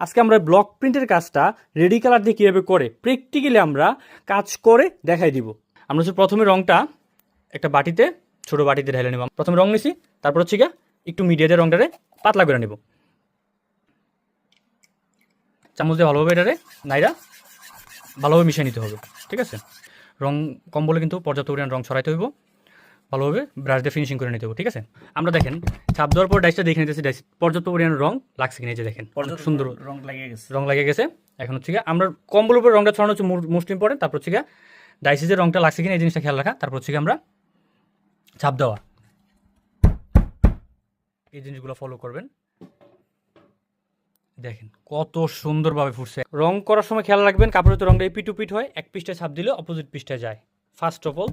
আজকে আমরা ব্লক প্রিন্টের কাজটা রেডি কালার দিয়ে কীভাবে করে প্র্যাকটিক্যালি আমরা কাজ করে দেখাই দিব। আমরা হচ্ছে প্রথমে রঙটা একটা বাটিতে, ছোট বাটিতে ঢেলে নেব। প্রথমে রং নিছি, তারপর হচ্ছে গিয়ে একটু মিডিয়াতে রংটারে পাতলা করে নেব। চামচ দিয়ে ভালোভাবে এটারে নাইরা ভালোভাবে মিশিয়ে নিতে হবে, ঠিক আছে? রং কম বলে কিন্তু পর্যাপ্ত পরিমাণ রং ছড়াইতে হইব। ভালোভাবে ব্রাশ দিয়ে ফিনিশিং করে নিতে হবে ঠিক আছে? আমরা দেখেন ছাপ দেওয়ার পর ডাইসটা দেখে নিতেছি ডাইস পর্যাপ্ত পরিমাণ রং লাগছে কিনা এই যে দেখেন সুন্দর রং লাগিয়ে গেছে। রং লাগে গেছে। এখন হচ্ছে গিয়ে আমরা কম্বল উপরে রংটা ছড়ানো হচ্ছে মোস্ট ইম্পর্টেন্ট তারপর হচ্ছে গিয়ে ডাইসে যে রংটা লাগছে কিনা এই জিনিসটা খেয়াল রাখা তারপর হচ্ছে গিয়ে আমরা ছাপ দেওয়া। এই জিনিসগুলো ফলো করবেন। দেখেন কত সুন্দরভাবে ফুটছে। রং করার সময় খেয়াল রাখবেন কাপড়ের তো রংটা এপি টু পিট হয় এক পিসটা ছাপ দিলে অপোজিট পিসটা যায়। ফার্স্ট অফ অল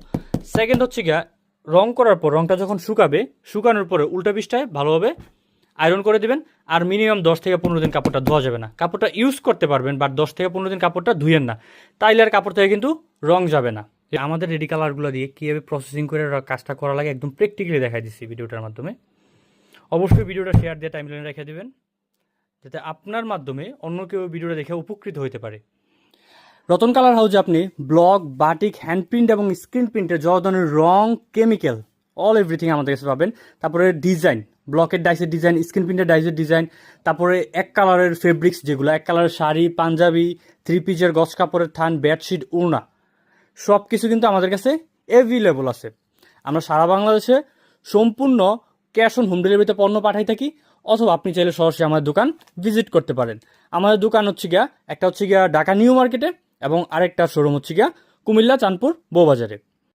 সেকেন্ড হচ্ছে গিয়া রং করার পর রংটা যখন শুকাবে, শুকানোর পরে উল্টা পিসটায় ভালোভাবে আয়রন করে দিবেন আর মিনিমাম দশ থেকে পনেরো দিন কাপড়টা ধোয়া যাবে না। কাপড়টা ইউজ করতে পারবেন বাট দশ থেকে পনেরো দিন কাপড়টা ধুয়েন না। তাইলে আর কাপড় থেকে কিন্তু রং যাবে না। আমাদের রেডি কালারগুলো দিয়ে কীভাবে প্রসেসিং করে কাজটা করা লাগে একদম প্র্যাকটিক্যালি দেখাই দিচ্ছি ভিডিওটার মাধ্যমে। অবশ্যই ভিডিওটা শেয়ার দিয়ে টাইম টাইমলাইনে রেখে দেবেন, যাতে আপনার মাধ্যমে অন্য কেউ ভিডিওটা দেখে উপকৃত হতে পারে। রতন কালার হাউসে আপনি ব্লক, বাটিক হ্যান্ড প্রিন্ট এবং স্ক্রিন প্রিন্টের যত ধরনের রং, কেমিক্যাল, অল এভরিথিং আমাদের কাছে পাবেন। তারপরে ডিজাইন, ব্লকের ডাইসের ডিজাইন, স্ক্রিন প্রিন্টের ডাইসের ডিজাইন, তারপরে এক কালারের ফেব্রিক্স যেগুলো, এক কালারের শাড়ি, পাঞ্জাবি, থ্রি পিজের গছ কাপড়ের থান, বেডশিট, উড়না সব কিছু কিন্তু আমাদের কাছে অ্যাভেলেবল আছে। আমরা সারা বাংলাদেশে সম্পূর্ণ ক্যাশ অন হোম ডেলিভারিতে পণ্য পাঠাই থাকি, অথবা আপনি চাইলে সরাসরি আমাদের দোকান ভিজিট করতে পারেন। আমাদের দোকান হচ্ছে গিয়া, একটা হচ্ছে গিয়া ঢাকা নিউ মার্কেটে এবং আরেকটা শোরুম হচ্ছে গিয়া কুমিল্লা চাঁদপুর বউবাজারে